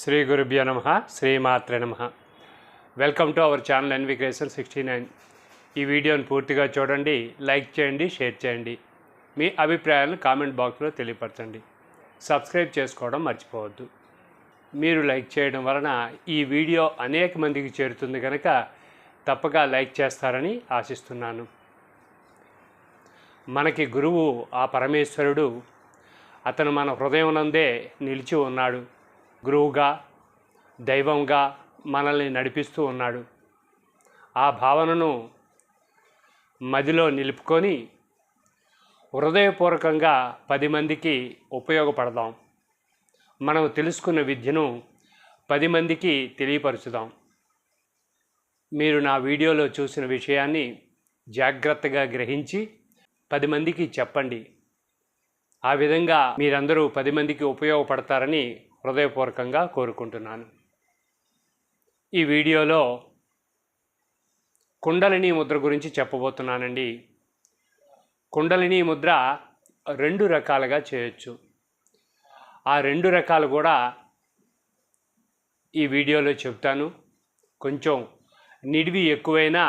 శ్రీ గురుభ్యో నమ శ్రీమాత్రే నమ. Welcome to our channel NV creation sixty nine ఈ వీడియోని పూర్తిగా చూడండి లైక్ చేయండి షేర్ చేయండి. మీ అభిప్రాయాలను కామెంట్ బాక్స్లో తెలియపరచండి. సబ్స్క్రైబ్ చేసుకోవడం మర్చిపోవద్దు. మీరు లైక్ చేయడం వలన ఈ వీడియో అనేక మందికి చేరుతుంది కనుక తప్పక లైక్ చేస్తారని ఆశిస్తున్నాను. మనకి గురువు ఆ పరమేశ్వరుడు అతను మన హృదయం నందే నిలిచి ఉన్నాడు. గురువుగా దైవంగా మనల్ని నడిపిస్తూ ఉన్నాడు. ఆ భావనను మదిలో నిలుపుకొని హృదయపూర్వకంగా పది మందికి ఉపయోగపడదాం. మనం తెలుసుకున్న విద్యను పది మందికి తెలియపరుచుదాం. మీరు నా వీడియోలో చూసిన విషయాన్ని జాగ్రత్తగా గ్రహించి పది మందికి చెప్పండి. ఆ విధంగా మీరందరూ పది మందికి ఉపయోగపడతారని హృదయపూర్వకంగా కోరుకుంటున్నాను. ఈ వీడియోలో కుండలిని ముద్ర గురించి చెప్పబోతున్నానండి. కుండలిని ముద్ర రెండు రకాలుగా చేయొచ్చు. ఆ రెండు రకాలు కూడా ఈ వీడియోలో చెప్తాను. కొంచెం నిడివి ఎక్కువైనా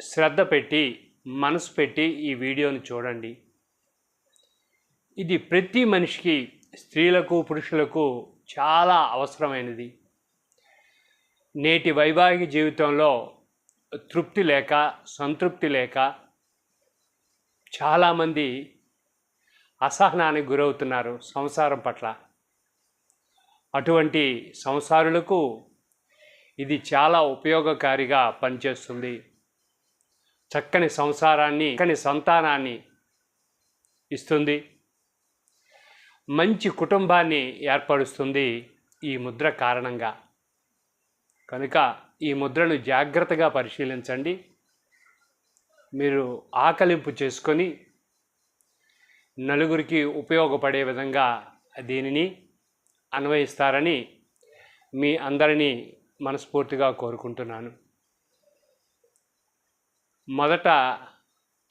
శ్రద్ధ పెట్టి మనసు పెట్టి ఈ వీడియోను చూడండి. ఇది ప్రతి మనిషికి స్త్రీలకు పురుషులకు చాలా అవసరమైనది. నేటి వైవాహిక జీవితంలో తృప్తి లేక సంతృప్తి లేక చాలామంది అసహనానికి గురవుతున్నారు సంసారం పట్ల. అటువంటి సంసారులకు ఇది చాలా ఉపయోగకారిగా పనిచేస్తుంది. చక్కని సంసారాన్ని చక్కని సంతానాన్ని ఇస్తుంది. మంచి కుటుంబాన్ని ఏర్పరుస్తుంది ఈ ముద్ర కారణంగా. కనుక ఈ ముద్రను జాగ్రత్తగా పరిశీలించండి. మీరు ఆకలింపు చేసుకొని నలుగురికి ఉపయోగపడే విధంగా దీనిని అన్వయిస్తారని మీ అందరినీ మనస్ఫూర్తిగా కోరుకుంటున్నాను. మొదట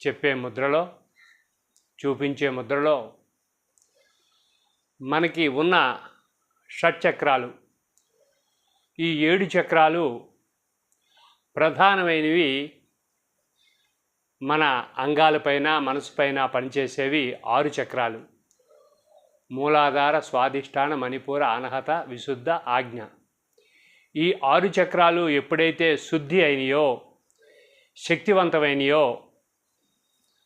చెప్పే ముద్రలో చూపించే ముద్రలో మనకి ఉన్న షట్చక్రాలు. ఈ ఏడు చక్రాలు ప్రధానమైనవి మన అంగాలపైన మనసుపైన పనిచేసేవి ఆరు చక్రాలు. మూలాధార స్వాధిష్టాన మణిపూర అనహత విశుద్ధ ఆజ్ఞ. ఈ ఆరు చక్రాలు ఎప్పుడైతే శుద్ధి అయినాయో శక్తివంతమైనయో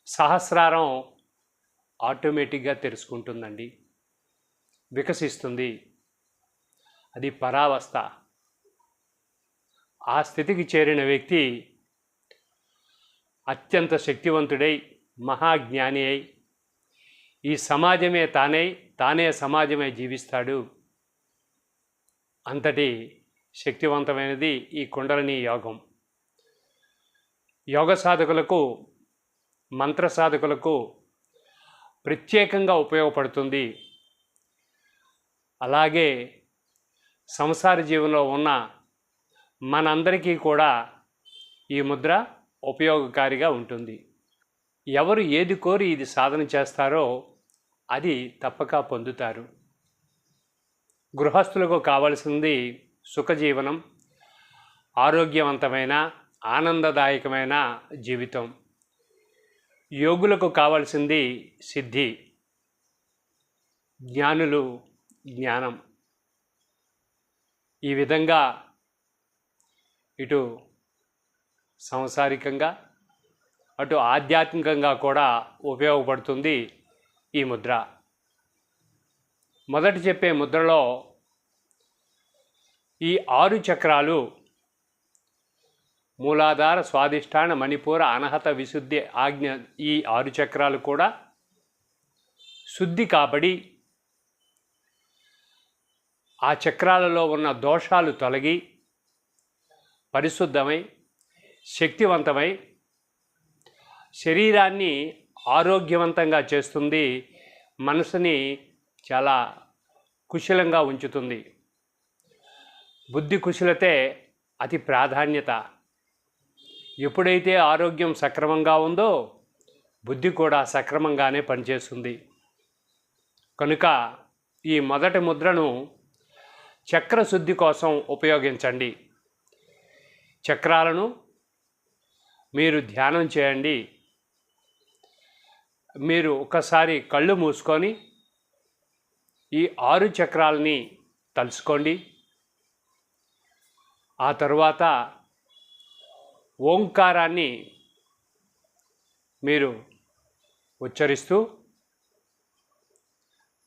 సహస్రారం ఆటోమేటిక్గా తెరుచుకుంటుందండి వికసిస్తుంది. అది పరావస్థ. ఆ స్థితికి చేరిన వ్యక్తి అత్యంత శక్తివంతుడై మహాజ్ఞాని అయి ఈ సమాజమే తానే తానే సమాజమే జీవిస్తాడు. అంతటి శక్తివంతమైనది ఈ కుండలిని యోగం. యోగ సాధకులకు మంత్ర సాధకులకు ప్రత్యేకంగా ఉపయోగపడుతుంది. అలాగే సంసార జీవనంలో ఉన్న మనందరికీ కూడా ఈ ముద్ర ఉపయోగకారిగా ఉంటుంది. ఎవరు ఏది కోరి ఇది సాధన చేస్తారో అది తప్పక పొందుతారు. గృహస్థులకు కావలసింది సుఖజీవనం ఆరోగ్యవంతమైన ఆనందదాయకమైన జీవితం. యోగులకు కావలసింది సిద్ధి. జ్ఞానులు జ్ఞానం. ఈ విధంగా ఇటు సంసారికంగా అటు ఆధ్యాత్మికంగా కూడా ఉపయోగపడుతుంది ఈ ముద్ర. మొదటి చెప్పే ముద్రలో ఈ ఆరు చక్రాలు మూలాధార స్వాధిష్టాన మణిపూర అనహత విశుద్ధి ఆజ్ఞ ఈ ఆరు చక్రాలు కూడా శుద్ధి కాబడి ఆ చక్రాలలో ఉన్న దోషాలు తొలగి పరిశుద్ధమై శక్తివంతమై శరీరాన్ని ఆరోగ్యవంతంగా చేస్తుంది మనసుని చాలా కుశలంగా ఉంచుతుంది. బుద్ధి కుశలతే అతి ప్రాధాన్యత. ఎప్పుడైతే ఆరోగ్యం సక్రమంగా ఉందో బుద్ధి కూడా సక్రమంగానే పనిచేస్తుంది. కనుక ఈ మొదటి ముద్రను చక్ర శుద్ధి కోసం ఉపయోగించండి. చక్రాలను మీరు ధ్యానం చేయండి. మీరు ఒకసారి కళ్ళు మూసుకొని ఈ ఆరు చక్రాలని తలుచుకోండి. ఆ తరువాత ఓంకారాన్ని మీరు ఉచ్చరిస్తూ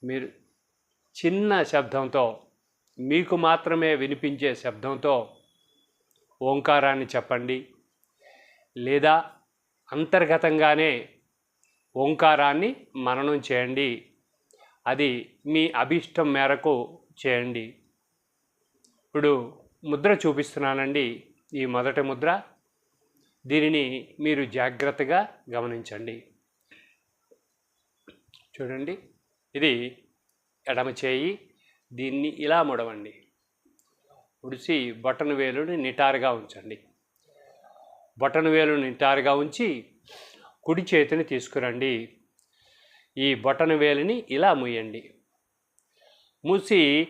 మీరు చిన్న శబ్దంతో మీకు మాత్రమే వినిపించే శబ్దంతో ఓంకారాన్ని చెప్పండి. లేదా అంతర్గతంగానే ఓంకారాన్ని మననం చేయండి. అది మీ అభిష్టం మేరకు చేయండి. ఇప్పుడు ముద్ర చూపిస్తున్నానండి. ఈ మొదటి ముద్ర. దీనిని మీరు జాగ్రత్తగా గమనించండి. చూడండి. ఇది ఎడమ చేయి. దీన్ని ఇలా ముడవండి. ఉడిసి బటన్ వేలుని నిటారుగా ఉంచండి. బటన్ వేలుని నిటారుగా ఉంచి కుడి చేతిని తీసుకురండి. ఈ బటన్ వేలుని ఇలా మూయండి మూసి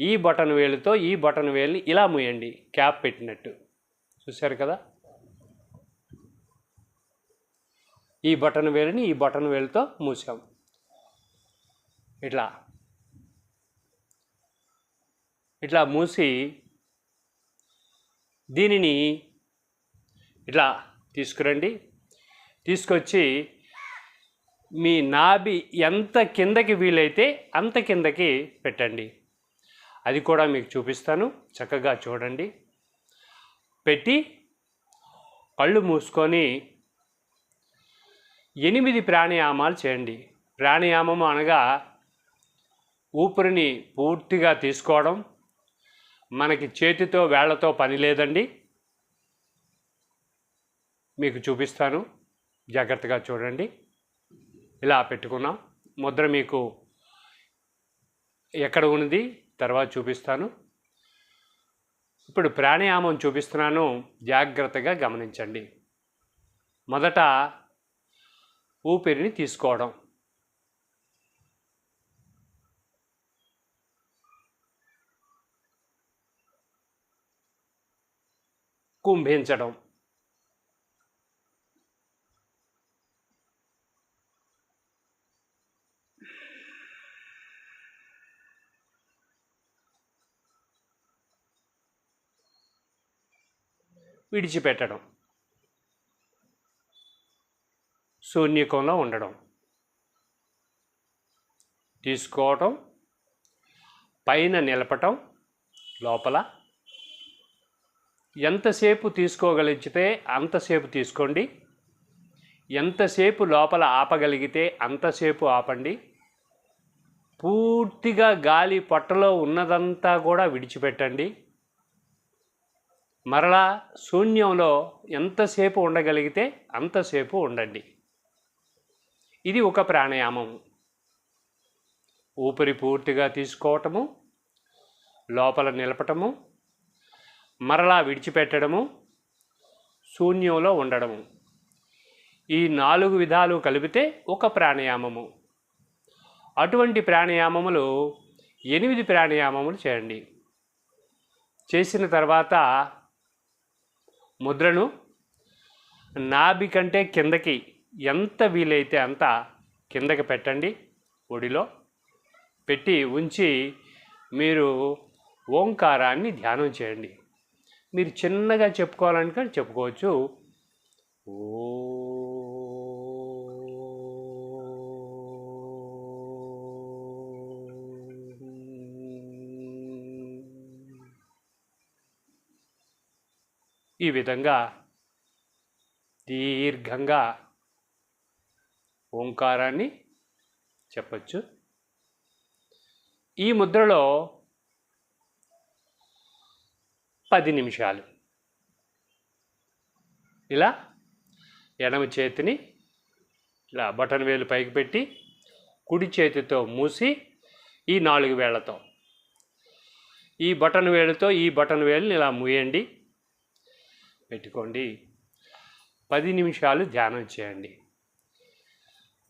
ఈ బటన్ వేలుతో ఈ బటన్ వేలుని ఇలా మూయండి క్యాప్ పెట్టినట్టు. చూశారు కదా? ఈ బటన్ వేలుని ఈ బటన్ వేలుతో మూసాం. ఇట్లా. ఇట్లా మూసి దీనిని ఇట్లా తీసుకురండి. తీసుకొచ్చి మీ నాభి ఎంత కిందకి వీలైతే అంత కిందకి పెట్టండి. అది కూడా మీకు చూపిస్తాను. చక్కగా చూడండి. పెట్టి కళ్ళు మూసుకొని ఎనిమిది ప్రాణాయామాలు చేయండి. ప్రాణాయామం అనగా ఊపిరిని పూర్తిగా తీసుకోవడం మనకి చేతితో వేళ్ళతో పని లేదండి. మీకు చూపిస్తాను. జాగ్రత్తగా చూడండి. ఇలా పెట్టుకున్నాం. ముద్ర మీకు ఎక్కడ ఉన్నది? తర్వాత చూపిస్తాను. ఇప్పుడు ప్రాణాయామం చూపిస్తున్నాను. జాగ్రత్తగా గమనించండి. మొదట ఊపిరిని తీసుకోవడం. కుంభించడం విడిచిపెట్టడం. శూన్యకంలో ఉండడం. తీసుకోవటం. పైన నిలపటం. లోపల ఎంతసేపు తీసుకోగలిగితే అంతసేపు తీసుకోండి. ఎంతసేపు లోపల ఆపగలిగితే అంతసేపు ఆపండి. పూర్తిగా గాలి పొట్టలో ఉన్నదంతా కూడా విడిచిపెట్టండి. మరలా శూన్యంలో ఎంతసేపు ఉండగలిగితే అంతసేపు ఉండండి. ఇది ఒక ప్రాణాయామం. ఊపిరి పూర్తిగా తీసుకోవటము లోపల నిలపటము మరలా విడిచిపెట్టడము శూన్యంలో ఉండడము. ఈ నాలుగు విధాలు కలిపితే ఒక ప్రాణాయామము. అటువంటి ప్రాణాయామములు ఎనిమిది ప్రాణాయామములు చేయండి. చేసిన తర్వాత ముద్రను నాభి కంటే కిందకి ఎంత వీలైతే అంత కిందకి పెట్టండి ఒడిలో. పెట్టి ఉంచి మీరు ఓంకారాన్ని ధ్యానం చేయండి. మీరు చిన్నగా చెప్పుకోవాలనుక చెప్పుకోవచ్చు. ఓ ఈ విధంగా దీర్ఘంగా ఓంకారాన్ని చెప్పచ్చు. ఈ ముద్రలో పది నిమిషాలు. ఇలా ఎడమ చేతిని ఇలా బటన్ వేలు పైకి పెట్టి కుడి చేతితో మూసి ఈ నాలుగు వేళ్ళతో. ఈ బటన్ వేలుతో ఈ బటన్ వేలుని ఇలా మూయండి. పెట్టుకోండి. పది నిమిషాలు ధ్యానం చేయండి.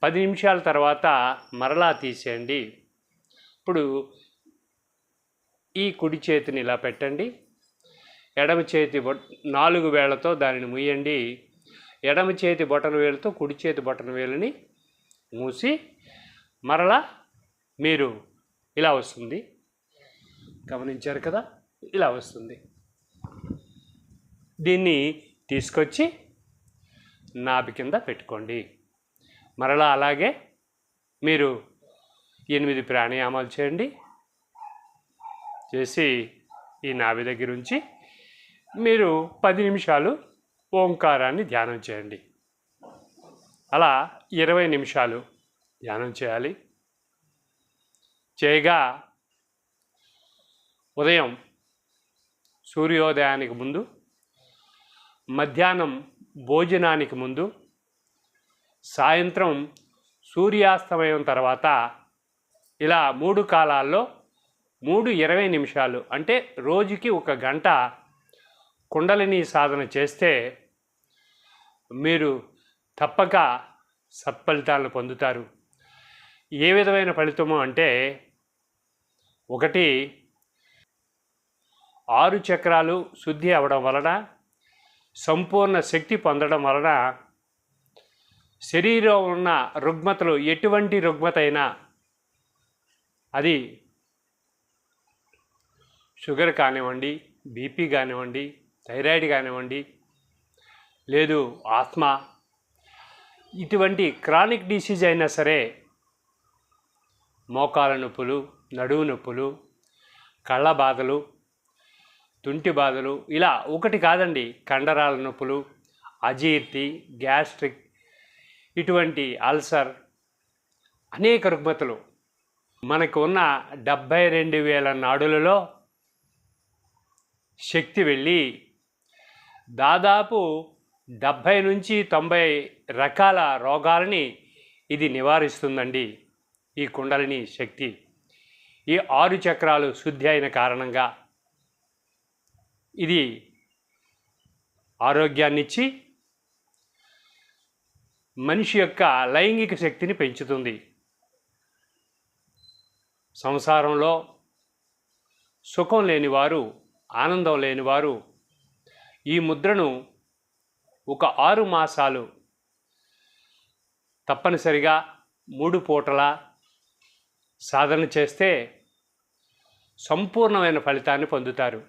పది నిమిషాల తర్వాత మరలా తీసేయండి. ఇప్పుడు ఈ కుడి చేతిని ఇలా పెట్టండి. ఎడమ చేతి బొట్ నాలుగు వేళ్ళతో దానిని ముయ్యండి. ఎడమ చేతి బొటన వేలుతో కుడి చేతి బొటన వేలుని మూసి మరలా మీరు ఇలా వస్తుంది. గమనించారు కదా? ఇలా వస్తుంది. దీన్ని తీసుకొచ్చి నాభి కింద పెట్టుకోండి. మరలా అలాగే మీరు ఎనిమిది ప్రాణాయామాలు చేయండి. చేసి ఈ నాభి దగ్గర ఉంచి మీరు పది నిమిషాలు ఓంకారాన్ని ధ్యానం చేయండి. అలా ఇరవై నిమిషాలు ధ్యానం చేయాలి. చేయగా ఉదయం సూర్యోదయానికి ముందు మధ్యాహ్నం భోజనానికి ముందు సాయంత్రం సూర్యాస్తమయం తర్వాత ఇలా మూడు కాలాల్లో మూడు ఇరవై నిమిషాలు అంటే రోజుకి ఒక గంట కుండలిని సాధన చేస్తే మీరు తప్పక సత్ఫలితాలను పొందుతారు. ఏ విధమైన ఫలితము అంటే ఒకటి ఆరు చక్రాలు శుద్ధి అవడం వలన సంపూర్ణ శక్తి పొందడం వలన శరీరం ఉన్న రుగ్మతలు ఎటువంటి రుగ్మత అయినా అది షుగర్ కానివ్వండి బీపీ కానివ్వండి థైరాయిడ్ కానివ్వండి లేదు ఆత్మ ఇటువంటి క్రానిక్ డిసీజ్ అయినా సరే మోకాల నొప్పులు నడువు నొప్పులు కళ్ళ బాధలు తుంటి బాధలు ఇలా ఒకటి కాదండి కండరాల నొప్పులు అజీర్తి గ్యాస్ట్రిక్ ఇటువంటి అల్సర్ అనేక రుగ్మతలు. మనకు ఉన్న డెబ్భై రెండు వేల నాడులలో శక్తి వెళ్ళి దాదాపు డెబ్భై నుంచి తొంభై రకాల రోగాలని ఇది నివారిస్తుందండి ఈ కుండలిని శక్తి. ఈ ఆరు చక్రాలు శుద్ధి అయిన కారణంగా ఇది ఆరోగ్యాన్నిచ్చి మనిషి యొక్క లైంగిక శక్తిని పెంచుతుంది. సంసారంలో సుఖం లేనివారు ఆనందం లేనివారు ఈ ముద్రను ఒక ఆరు మాసాలు తప్పనిసరిగా మూడు పూటల సాధన చేస్తే సంపూర్ణమైన ఫలితాన్ని పొందుతారు.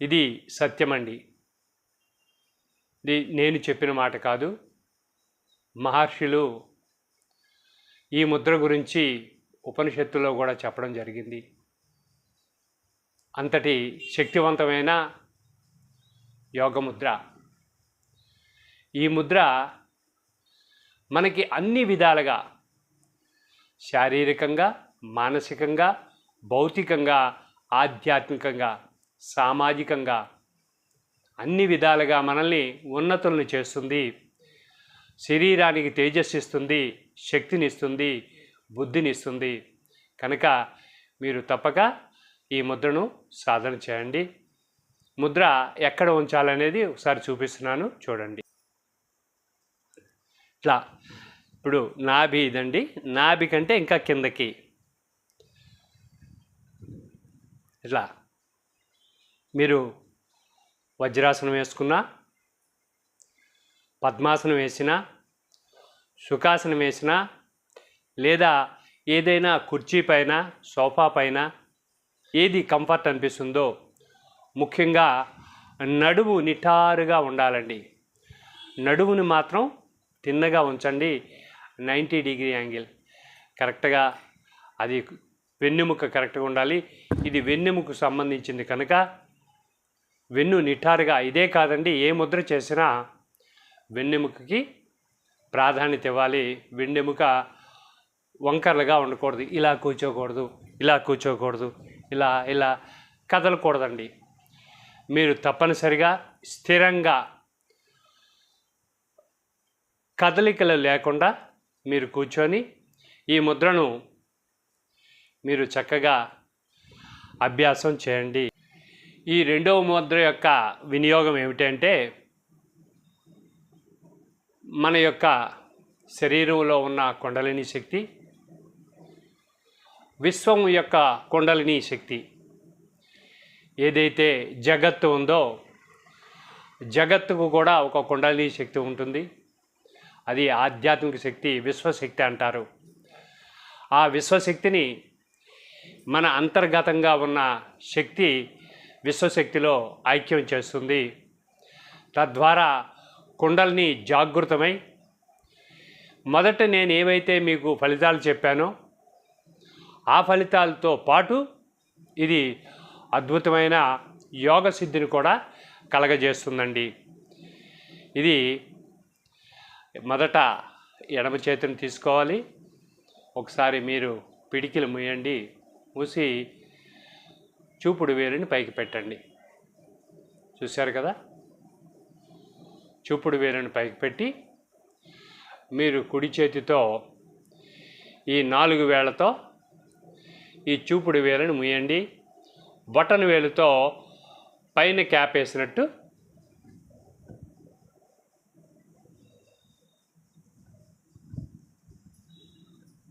ఇది సత్యమండి. ఇది నేను చెప్పిన మాట కాదు. మహర్షులు ఈ ముద్ర గురించి ఉపనిషత్తులో కూడా చెప్పడం జరిగింది. అంతటి శక్తివంతమైన యోగముద్ర. ఈ ముద్ర మనకి అన్ని విధాలుగా శారీరకంగా మానసికంగా భౌతికంగా ఆధ్యాత్మికంగా సామాజికంగా అన్ని విధాలుగా మనల్ని ఉన్నతులను చేస్తుంది. శరీరానికి తేజస్సిస్తుంది శక్తినిస్తుంది బుద్ధినిస్తుంది. కనుక మీరు తప్పక ఈ ముద్రను సాధన చేయండి. ముద్ర ఎక్కడ ఉంచాలనేది ఒకసారి చూపిస్తున్నాను. చూడండి. ఇట్లా ఇప్పుడు నాభి ఇదండి. నాభి కంటే ఇంకా కిందకి. ఇట్లా మీరు వజ్రాసనం వేసుకున్నా పద్మాసనం వేసినా సుఖాసనం వేసినా లేదా ఏదైనా కుర్చీ పైన సోఫా పైన ఏది కంఫర్ట్ అనిపిస్తుందో ముఖ్యంగా నడుము నిటారుగా ఉండాలండి. నడుముని మాత్రం తిన్నగా ఉంచండి. Ninety degree angle. కరెక్ట్గా అది వెన్నెముక కరెక్ట్గా ఉండాలి. ఇది వెన్నెముకు సంబంధించింది కనుక వెన్ను నిటారుగా ఇదే కాదండి ఏ ముద్ర చేసినా వెన్నెముకకి ప్రాధాన్యత ఇవ్వాలి. వెన్నెముక వంకరలుగా ఉండకూడదు. ఇలా కూర్చోకూడదు ఇలా కూర్చోకూడదు ఇలా ఇలా కదలకూడదండి. మీరు తప్పనిసరిగా స్థిరంగా కదలికలు లేకుండా మీరు కూర్చొని ఈ ముద్రను మీరు చక్కగా అభ్యాసం చేయండి. ఈ రెండవ ముద్ర యొక్క వినియోగం ఏమిటంటే మన యొక్క శరీరంలో ఉన్న కుండలిని శక్తి విశ్వం యొక్క కుండలిని శక్తి. ఏదైతే జగత్తు ఉందో జగత్తుకు కూడా ఒక కుండలిని శక్తి ఉంటుంది. అది ఆధ్యాత్మిక శక్తి విశ్వశక్తి అంటారు. ఆ విశ్వశక్తిని మన అంతర్గతంగా ఉన్న శక్తి విశ్వశక్తిలో ఐక్యం చేస్తుంది. తద్వారా కుండల్ని జాగృతమై మొదట నేను ఏవైతే మీకు ఫలితాలు చెప్పానో ఆ ఫలితాలతో పాటు ఇది అద్భుతమైన యోగ సిద్ధిని కూడా కలగజేస్తుందండి. ఇది మొదట ఎడమ చేతిని తీసుకోవాలి. ఒకసారి మీరు పిడికిలు మూయండి. మూసి చూపుడు వేలుని పైకి పెట్టండి. చూశారు కదా? చూపుడు వేలుని పైకి పెట్టి మీరు కుడి చేతితో ఈ నాలుగు వేళ్ళతో ఈ చూపుడు వేలను ముయండి. బటన్ వేలుతో పైన క్యాప్ వేసినట్టు.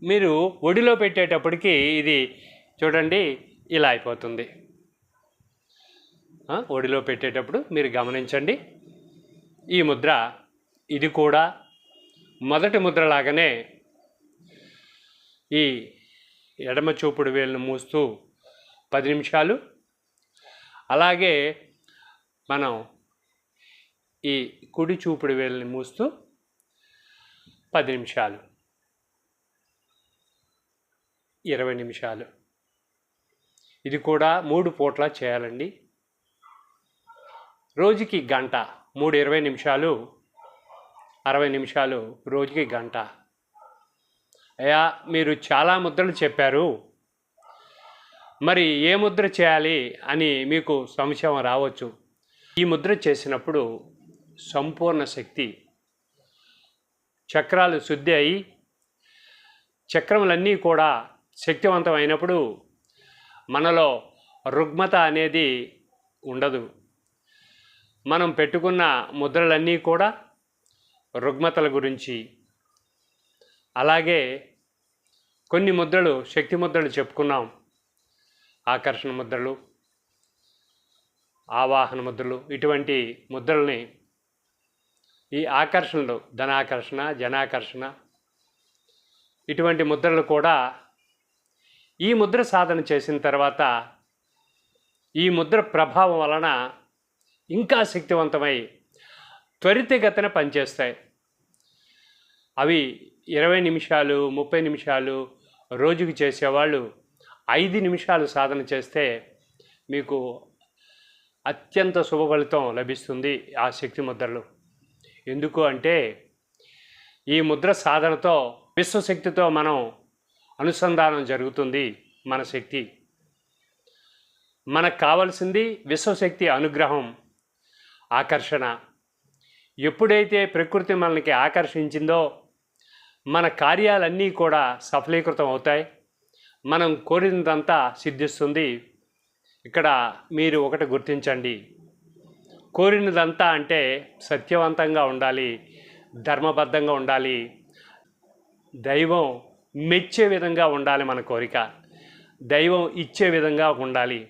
మీరు ఒడిలో పెట్టేటప్పటికి ఇది చూడండి ఇలా అయిపోతుంది. ఒడిలో పెట్టేటప్పుడు మీరు గమనించండి. ఈ ముద్ర ఇది కూడా మొదటి ముద్రలాగానే ఈ ఎడమ చూపుడు వేలును మూస్తూ పది నిమిషాలు. అలాగే మనం ఈ కుడి చూపుడు వేలని మూస్తూ పది నిమిషాలు. ఇరవై నిమిషాలు. ఇది కూడా మూడు పూట్ల చేయాలండి. రోజుకి గంట మూడు ఇరవై నిమిషాలు అరవై నిమిషాలు రోజుకి గంట. అయ్యా మీరు చాలా ముద్రలు చెప్పారు. మరి ఏ ముద్ర చేయాలి అని మీకు సంశయం రావచ్చు? ఈ ముద్ర చేసినప్పుడు సంపూర్ణ శక్తి చక్రాలు శుద్ధి అయి చక్రములన్నీ కూడా శక్తివంతమైనప్పుడు మనలో రుగ్మత అనేది ఉండదు. మనం పెట్టుకున్న ముద్రలన్నీ కూడా రుగ్మతల గురించి. అలాగే కొన్ని ముద్రలు శక్తి ముద్రలు చెప్పుకున్నాం. ఆకర్షణ ముద్రలు ఆవాహన ముద్రలు ఇటువంటి ముద్రల్ని ఈ ఆకర్షణలు ధనాకర్షణ జనాకర్షణ ఇటువంటి ముద్రలు కూడా ఈ ముద్ర సాధన చేసిన తర్వాత ఈ ముద్ర ప్రభావం వలన ఇంకా శక్తివంతమై త్వరితగతిన పనిచేస్తాయి. అవి ఇరవై నిమిషాలు ముప్పై నిమిషాలు రోజుకి చేసేవాళ్ళు ఐదు నిమిషాలు సాధన చేస్తే మీకు అత్యంత శుభ ఫలితం లభిస్తుంది ఆ శక్తి ముద్రలు. ఎందుకు అంటే ఈ ముద్ర సాధనతో విశ్వశక్తితో మనం అనుసంధానం జరుగుతుంది మన శక్తి. మనకు కావలసింది విశ్వశక్తి అనుగ్రహం ఆకర్షణ. ఎప్పుడైతే ప్రకృతి మనకి ఆకర్షించిందో మన కార్యాలన్నీ కూడా సఫలీకృతం అవుతాయి. మనం కోరినదంతా సిద్ధిస్తుంది. ఇక్కడ మీరు ఒకటి గుర్తించండి. కోరినదంతా అంటే సత్యవంతంగా ఉండాలి ధర్మబద్ధంగా ఉండాలి దైవం మెచ్చే విధంగా ఉండాలి మన కోరిక దైవం ఇచ్చే విధంగా ఉండాలి.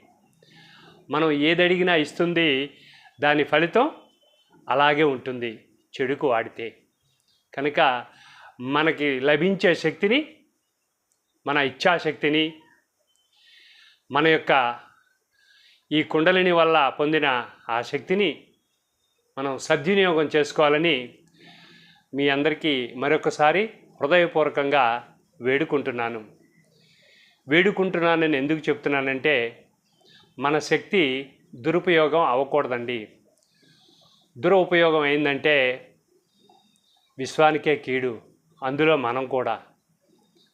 మనం ఏదడిగినా ఇస్తుంది దాని ఫలితం అలాగే ఉంటుంది చెడుకు వాడితే కనుక మనకి లభించే శక్తిని మన ఇచ్ఛాశక్తిని మన యొక్క ఈ కుండలిని వల్ల పొందిన ఆ శక్తిని మనం సద్వినియోగం చేసుకోవాలని మీ అందరికీ మరొకసారి హృదయపూర్వకంగా వేడుకుంటున్నాను. వేడుకుంటున్నానని ఎందుకు చెప్తున్నానంటే మన శక్తి దురుపయోగం అవ్వకూడదండి. దురుపయోగం అయిందంటే విశ్వానికే కీడు అందులో మనం కూడా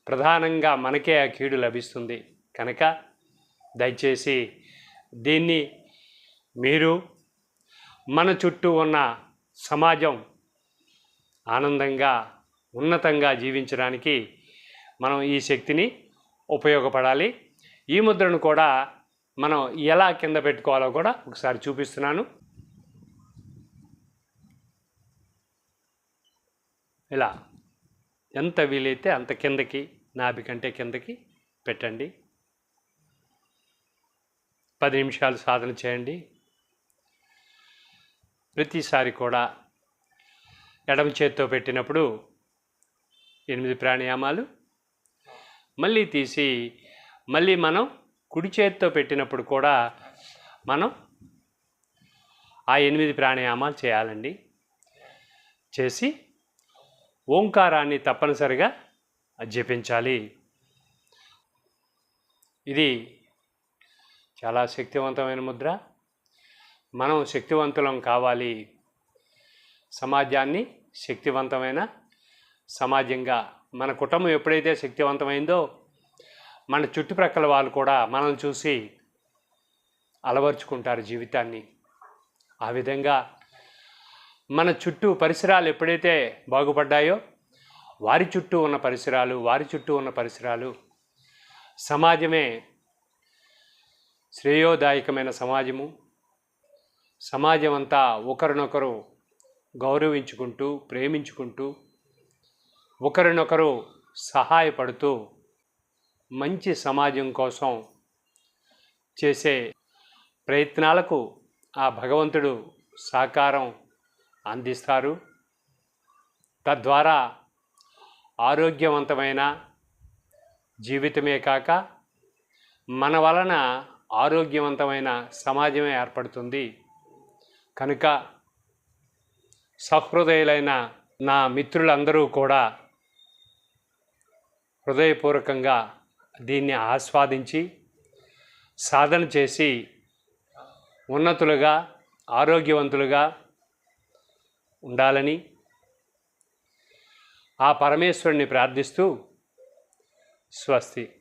ప్రధానంగా మనకే ఆ కీడు లభిస్తుంది. కనుక దయచేసి దీన్ని మీరు మన చుట్టూ ఉన్న సమాజం ఆనందంగా ఉన్నతంగా జీవించడానికి మనం ఈ శక్తిని ఉపయోగపడాలి. ఈ ముద్రను కూడా మనం ఎలా కింద పెట్టుకోవాలో కూడా ఒకసారి చూపిస్తున్నాను. ఇలా. ఎంత వీలైతే అంత కిందకి నాభి కంటే కిందకి పెట్టండి. పది నిమిషాలు సాధన చేయండి. ప్రతిసారి కూడా ఎడమ చేత్తో పెట్టినప్పుడు ఎనిమిది ప్రాణాయామాలు మళ్ళీ తీసి మళ్ళీ మనం కుడి చేతితో పెట్టినప్పుడు కూడా మనం ఆ ఎనిమిది ప్రాణాయామాలు చేయాలండి. చేసి ఓంకారాన్ని తప్పనిసరిగా జపించాలి. ఇది చాలా శక్తివంతమైన ముద్ర. మనం శక్తివంతులం కావాలి. సమాజాన్ని శక్తివంతమైన సమాజంగా మన కుటుంబం ఎప్పుడైతే శక్తివంతమైందో మన చుట్టుప్రక్కల వాళ్ళు కూడా మనల్ని చూసి అలవర్చుకుంటారు జీవితాన్ని. ఆ విధంగా మన చుట్టూ పరిసరాలు ఎప్పుడైతే బాగుపడ్డాయో వారి చుట్టూ ఉన్న పరిసరాలు వారి చుట్టూ ఉన్న పరిసరాలు సమాజమే శ్రేయోదాయకమైన సమాజము. సమాజం అంతా ఒకరినొకరు గౌరవించుకుంటూ ప్రేమించుకుంటూ ఒకరినొకరు సహాయపడుతూ మంచి సమాజం కోసం చేసే ప్రయత్నాలకు ఆ భగవంతుడు సాకారం అందిస్తారు. తద్వారా ఆరోగ్యవంతమైన జీవితమే కాక మన వలన ఆరోగ్యవంతమైన సమాజమే ఏర్పడుతుంది. కనుక సహృదయులైన నా మిత్రులందరూ కూడా హృదయపూర్వకంగా దీన్ని ఆస్వాదించి సాధన చేసి ఉన్నతులుగా ఆరోగ్యవంతులుగా ఉండాలని ఆ పరమేశ్వరుని ప్రార్థిస్తూ స్వస్తి.